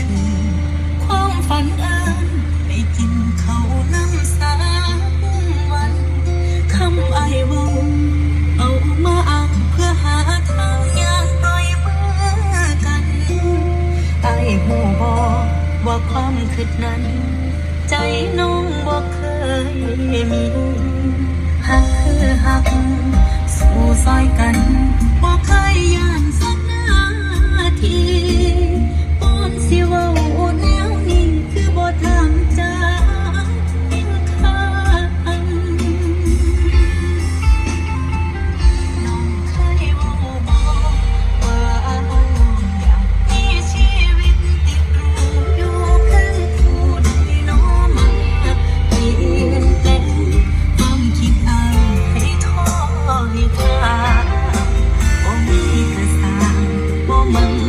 ถึง ความฝันอันไม่กินเขาน้ำสาบุ้มวันคำไอวงเอามาอ้างเพื่อหาทางยางปล่อยมือกันไอหูบอกว่าความคิดนั้น ใจน้องบอกเคยมี mừng